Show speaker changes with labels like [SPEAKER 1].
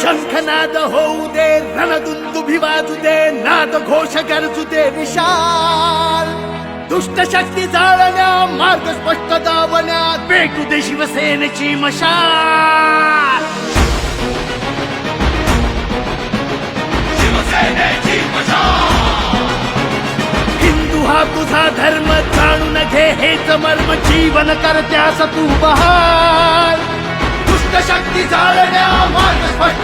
[SPEAKER 1] शंखनाद होऊ दे रणदुंदुभी वाजू दे नाद घोष गरजू दे विशाल दुष्ट शक्ती जाळण्या मार्ग स्पष्ट दावण्या भेटू दे शिवसेनेची मशाल शिवसेनेची मशाल हिंदू हा तुझा धर्म जाणून घे हेच मर्म जीवन करत्यास तू बहा शक्ती जाळण्या मार्ग स्पष्ट